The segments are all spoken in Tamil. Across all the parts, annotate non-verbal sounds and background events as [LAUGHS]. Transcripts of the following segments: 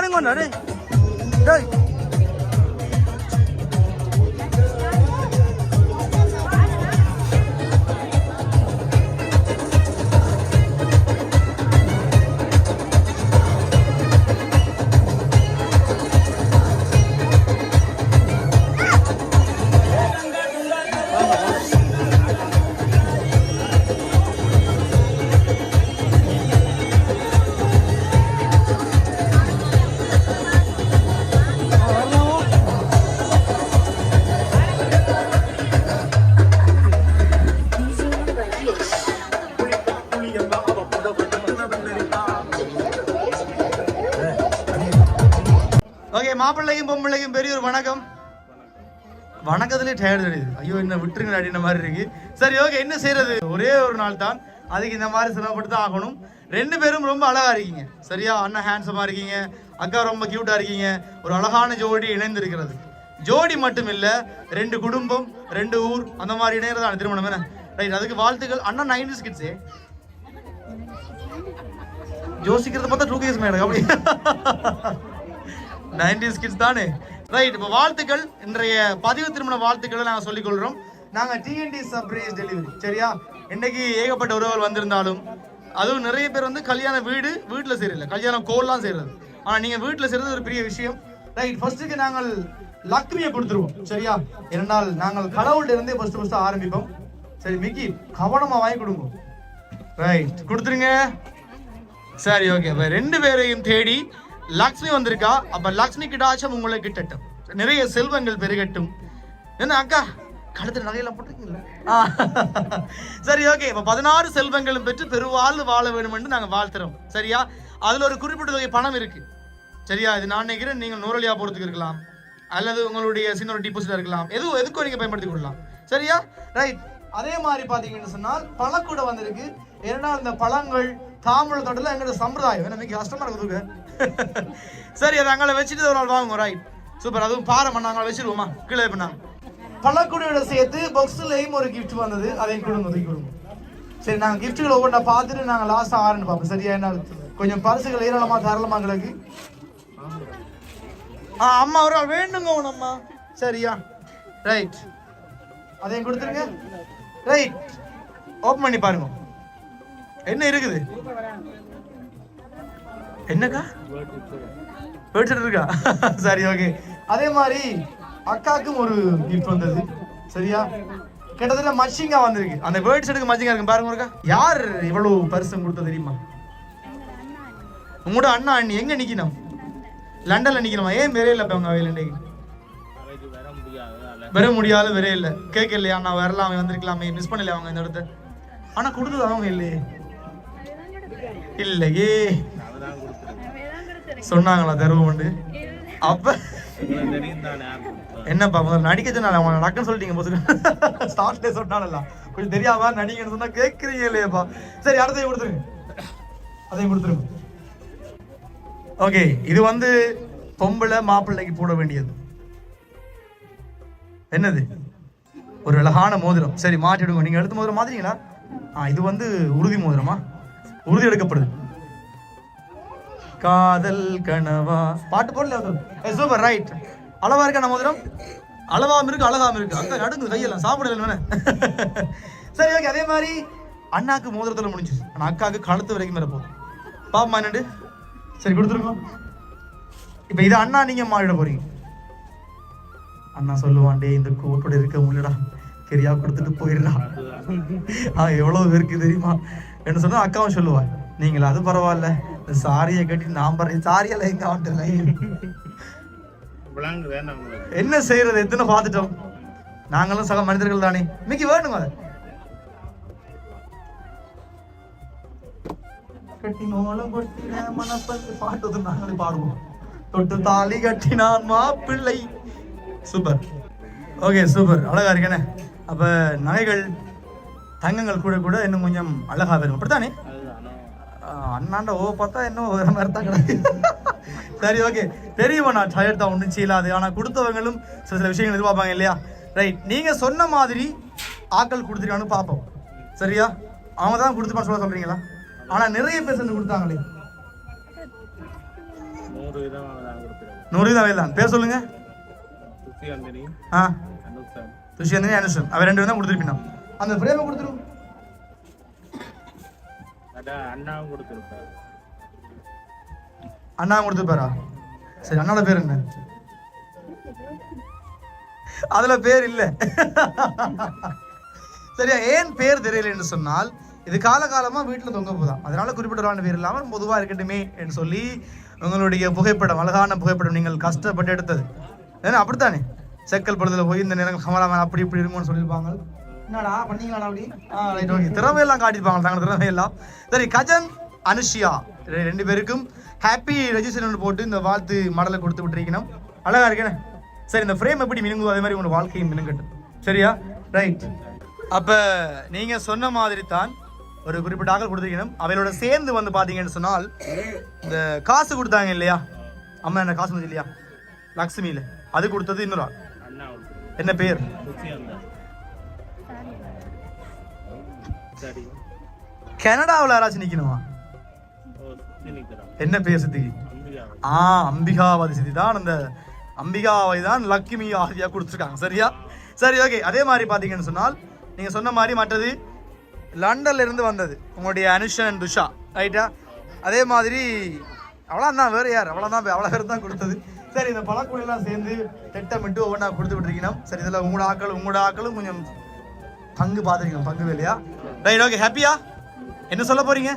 பாருங்க அண்ணா டேய் டேய் ஓகே மாப்பிள்ளையும் பொம்பளையும் பெரிய ஒரு வணக்கம். வணக்கத்திலே டயர்டு தெரியுது ஐயோ என்ன விட்டுருங்க அப்படின்ற மாதிரி இருக்கு. சரி ஓகே என்ன செய்யறது ஒரே ஒரு நாள் தான். அதுக்கு இந்த மாதிரி சிரமப்பட்டு தான் ஆகணும். ரெண்டு பேரும் ரொம்ப அழகா இருக்கீங்க. சரியா? அண்ணன் ஹேண்ட்ஸமா இருக்கீங்க. அக்கா ரொம்ப கியூட்டா இருக்கீங்க. ஒரு அழகான ஜோடி இணைந்து இருக்கிறது ஜோடி மட்டும் இல்ல ரெண்டு குடும்பம் ரெண்டு ஊர் அந்த மாதிரி இணையதான் திருமணம் என்ன? ரைட் அதுக்கு வாழ்த்துக்கள். அண்ணா நைன்டிஸ் கிட்ஸே யோசிக்கிறத பார்த்தா டூ கேஸ் மேடம் அப்படி நைன்டிஸ் கிட்ஸ் தானே? ரைட் இப்போ வாழ்த்துக்கள். இன்றைய பதிவு திருமண வாழ்த்துக்களை நாங்கள் சொல்லிக்கொள்கிறோம் நாங்கள் டிஎன்டி சர்ப்ரைஸ் டெலிவரி சரியா? இன்னைக்கு ஏகப்பட்ட உறவுகள் வந்திருந்தாலும் அதுவும் நிறைய பேர் வந்து கல்யாண வீடு வீட்டில் செய்யறதில்ல. கல்யாணம் கோல்லாம் செய்யறது. ஆனால் நீங்கள் வீட்டில் செய்யறது ஒரு பெரிய விஷயம். ரைட் ஃபர்ஸ்ட்டுக்கு நாங்கள் லக்ஷ்மியை கொடுத்துருவோம் சரியா? இரண்டால் நாங்கள் கடவுள்கிட்ட இருந்தே ஃபர்ஸ்ட் ஃபர்ஸ்ட் ஆரம்பிப்போம். சரி மிக்கி கவனமாக வாங்கி கொடுங்க. ரைட் கொடுத்துருங்க. சரி ஓகே ரெண்டு பேரையும் தேடி லக்ஷ்மி வந்திருக்கா? அப்ப லக்ஷ்மி கிட்டாச்சும் உங்களை கிட்டட்டும். நிறைய செல்வங்கள் பெருகட்டும். என்ன அக்கா கழுத்துல நகையெல்லாம் போட்டிருக்கீங்களா. சரி ஓகே இப்ப பதினாறு செல்வங்களும் பெற்று பெருவாழ்வு வாழ வேண்டும் என்று நாங்க வாழ்த்துறோம். சரியா? அதுல ஒரு குறிப்பிட்ட தொகை பணம் இருக்கு. சரியா? இது நான் நினைக்கிறேன் நீங்க நூறலியா போறதுக்கு இருக்கலாம். அல்லது உங்களுடைய சின்ன ஒரு டிபாசிட் இருக்கலாம். எதுவும் எதுக்கும் நீங்க பயன்படுத்தி கொள்ளலாம். சரியா? ரைட் அதே மாதிரி பாத்தீங்கன்னு சொன்னால் பழக்கூட வந்திருக்கு. ஏன்னா இந்த பழங்கள் தாம்பூல தோட்டத்தில் எங்களோட சம்பிரதாயம். என்ன மிக கஷ்டமா இருக்குது சரி அதை அங்கே வச்சுட்டு ஒரு நாள் வாங்குவோம் ரைட் சூப்பர். அதுவும் பாறை பண்ணாங்க வச்சிருவோமா? கீழே பண்ணாங்க பழக்குடியோட சேர்த்து பாக்ஸ்லயும் ஒரு கிஃப்ட் வந்தது. அதையும் கொடுங்க அதை கொடுங்க. சரி நாங்கள் கிஃப்ட்டுகளை ஒவ்வொன்றா பார்த்துட்டு நாங்கள் லாஸ்ட்டாக ஆரன்னு பார்ப்போம். சரியா என்ன? கொஞ்சம் பரிசுகள் ஏராளமா தரலாமா எங்களுக்கு. ஆ அம்மா ஒரு ஆள் வேண்டுங்க உனம்மா சரியா? ரைட் அதையும் கொடுத்துருங்க. ரைட் ஓப்பன் பண்ணி பாருங்க. என்ன இருக்குது? என்னக்கா? பேர்ட்ஸ் இருக்கா? [LAUGHS] சரி ஓகே அதே மாதிரி அக்காக்கும் ஒரு கிஃப்ட் வந்தது. சரியா? கிட்டத்தட்ட மச்சிங்கா வந்திருக்கு. அந்த வேர்ட் செட்டுக்கு மச்சிங்கா இருக்கு. பாருங்க ஒருக்கா யார் இவ்வளவு பரிசு கொடுத்தது தெரியுமா? உங்களோட அண்ணா அண்ணி எங்க நிக்கணும்? லண்டன்ல நிக்கணுமா? ஏன் வேற இல்லை அவங்க அவையில் இன்னைக்கு வர முடியாத வேற இல்லை கேட்கலையா? நான் வரலாமே வந்திருக்கலாமே. மிஸ் பண்ணல அவங்க இந்த இடத்த? ஆனா கொடுத்தது அவங்க இல்லையே. இல்லையே. சொன்னாங்களா தருவோம் அப்ப என்னப்பா முதல்ல நடிக்க சொன்னால அவங்க நடக்குன்னு சொல்லிட்டீங்க போது ஸ்டார்ட்ல சொன்னால கொஞ்சம் தெரியாம நடிக்கன்னு சொன்னா கேட்கறீங்க இல்லையாப்பா சரி அடுத்தையும் கொடுத்துருங்க. அதையும் கொடுத்துருங்க. ஓகே இது வந்து பொம்பளை மாப்பிள்ளைக்கு போட வேண்டியது. என்னது? ஒரு அழகான மோதிரம். சரி மாட்டிடுங்க நீங்க எடுத்த மோதிரம் மாத்திரீங்களா ஆ இது வந்து உறுதி மோதிரமா? உறுதி எடுக்கப்படுது. காதல் கனவா? பாட்டு போடல சூப்பர் ரைட் அளவா இருக்கா நம்ம மோதிரம்? அளவாம இருக்கு அழகாம இருக்கு. அங்க நடுங்குது கையெல்லாம். சாப்பிடல [LAUGHS] சரி ஓகே அதே மாதிரி அண்ணாக்கு மோதிரத்துல முடிஞ்சிச்சு ஆனா அக்காவுக்கு கழுத்து வரைக்கும் மேல போதும் பாப்பா என்னண்டு? சரி கொடுத்துருங்க இப்போ இதை அண்ணா நீங்க மாறிட போறீங்க. அண்ணா சொல்லுவான்டே இந்த கோட்டோட இருக்க முடியலடா கெரியா கொடுத்துட்டு போயிடுறா. ஆ எவ்வளவு பேருக்கு தெரியுமா? என்ன சொன்னா அக்காவும் சொல்லுவா நீங்களா அது பரவாயில்ல. இந்த சாரியை கட்டி நான் பறேன் சாரியெல்லாம் எங்க வந்துட்டு என்ன செய்யறது எத்தனை பார்த்துட்டோம். நாங்களும் சக மனிதர்கள் தானே. மிக்கி வேணுங்க அதை? கட்டி மோளம் கொட்டின மனப்பந்து பாட்டு வந்து நாங்களே பாடுவோம். தொட்டு தாலி கட்டினான் மாப்பிள்ளை. சூப்பர். Okay super. அழகா இருக்கேனே. அப்ப நகைகள் தங்கங்கள் கூட கூட இன்னும் கொஞ்சம் அழகா வரும். அப்படித்தானே? அண்ணாண்ட ஓ பார்த்தா இன்னும் வேற மாதிரி தான் கிடக்கு. சரி ஓகே தெரியுமா நான் டயர்ட் தான் ஒன்றும் செய்யலாது ஆனால் கொடுத்தவங்களும் சில சில விஷயங்கள் எதிர்பார்ப்பாங்க இல்லையா? ரைட் நீங்க சொன்ன மாதிரி ஆக்கள் கொடுத்துருக்கான்னு பார்ப்போம். சரியா? அவங்க தான் கொடுத்துப்பான்னு சொல்ல சொல்றீங்களா? ஆனா நிறைய பேர் சேர்ந்து கொடுத்தாங்களே. நூறு கொடுத்துருக்கேன் நூறு தான். வேலாம் பேர் சொல்லுங்க. ஆ. அனுசான் துஷியந்தனி அனுஷன் அவன் ரெண்டு பேரும் தான் கொடுத்துருப்பீங்க அந்த பிரேமை கொடுத்துரும் அண்ணாவும் கொடுத்துருப்பார். அண்ணா கொடுத்துருப்பாரா? சரி அண்ணாவோட பேர் என்ன? அதுல பேர் இல்ல. சரியா ஏன் பேர் தெரியல என்று சொன்னால் இது காலகாலமா வீட்டுல தொங்க போதாம் அதனால குறிப்பிட்ட பேர் இல்லாமல் பொதுவா இருக்கட்டுமே என்று சொல்லி உங்களுடைய புகைப்படம் அழகான புகைப்படம் நீங்கள் கஷ்டப்பட்டு எடுத்தது. ஏன்னா அப்படித்தானே? செக்கல் படத்தில் போய் இந்த நேரங்கள் கமலாமன் அப்படி இப்படி இருக்கும்னு சொல்லியிருப்பாங்க. என்னடா பண்ணீங்களா அப்படி? Right okay. திறமையெல்லாம் காட்டியிருப்பாங்க தாங்க திறமையெல்லாம். சரி கஜன் அனுஷியா ரெண்டு பேருக்கும் ஹாப்பி ரெஜிஸ்ட்ரேஷன் போட்டு இந்த வாழ்த்து மடலை கொடுத்து விட்டுருக்கணும். அழகா இருக்கேனே சரி இந்த ஃப்ரேம் எப்படி மினுங்குதோ அதே மாதிரி உங்களோட வாழ்க்கையும் மினுங்கட்டும். சரியா? ரைட் அப்போ நீங்கள் சொன்ன மாதிரி தான் ஒரு குறிப்பிட்ட ஆக்கள் கொடுத்துருக்கணும். அவையோட சேர்ந்து வந்து பார்த்தீங்கன்னு சொன்னால் இந்த காசு கொடுத்தாங்க இல்லையா? அம்மா என்ன காசு கொடுத்தது இல்லையா? லக்ஷ்மியில. அது கொடுத்தது இன்னொரு ஆள். என்ன பேர்? கனடாவில் யாராச்சும் நிற்கிறான் என்ன பேர் சித்திக்கு ஆ அம்பிகாவதி சித்தி தான் அந்த அம்பிகாவை தான் லக்ஷ்மி ஆதியா கொடுத்துருக்காங்க. சரியா? சரி ஓகே அதே மாதிரி பார்த்தீங்கன்னு சொன்னால் நீங்கள் சொன்ன மாதிரி மற்றது லண்டன்ல இருந்து வந்தது. உங்களுடைய அனுஷன் துஷா. ரைட்டா அதே மாதிரி அவ்வளோதான் வேறு யார்? அவ்வளோதான் அவ்வளோ பேர் தான் கொடுத்தது. சரி இந்த பழக்குடியெல்லாம் சேர்ந்து திட்டமிட்டு ஒவ்வொன்றா கொடுத்து விட்டுருக்கணும் சரி இதில் உங்களோட ஆக்கள் உங்களோட ஆக்களும் கொஞ்சம் பங்கு பார்த்துருக்கீங்க பங்கு வேலையா? ரைட் ஓகே ஹாப்பியா என்ன சொல்ல போறீங்க?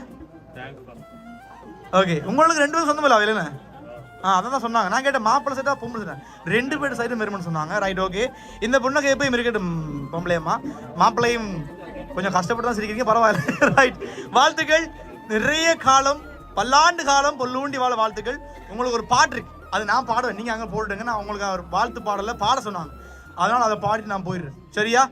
ஓகே உங்களுக்கு ரெண்டு பேரும் சொந்தம் இல்லை இல்லைண்ணே ஆ அதான் தான் சொன்னாங்க. நான் கேட்டேன் மாப்பிள்ளை செட்டா பொம்பளை செட்டா ரெண்டு பேர் சைடும் மெருமன் சொன்னாங்க. ரைட் ஓகே இந்த பொண்ணுக்கு எப்பயும் இருக்கட்டும் பொம்பளையம்மா. மாப்பிள்ளையும் கொஞ்சம் கஷ்டப்பட்டு தான் சிரிக்கிறீங்க பரவாயில்ல. [LAUGHS] ரைட் வாழ்த்துக்கள். நிறைய காலம் பல்லாண்டு காலம் பொல்லூண்டி வாழ வாழ்த்துக்கள். உங்களுக்கு ஒரு பாட்டு இருக்கு. அது நான் பாடுவேன். நீங்கள் அங்கே போட்டுங்க நான் உங்களுக்கு ஒரு வாழ்த்து பாடல பாட சொன்னாங்க. அதனால் அதை பாடிட்டு நான் போயிடுறேன். சரியா?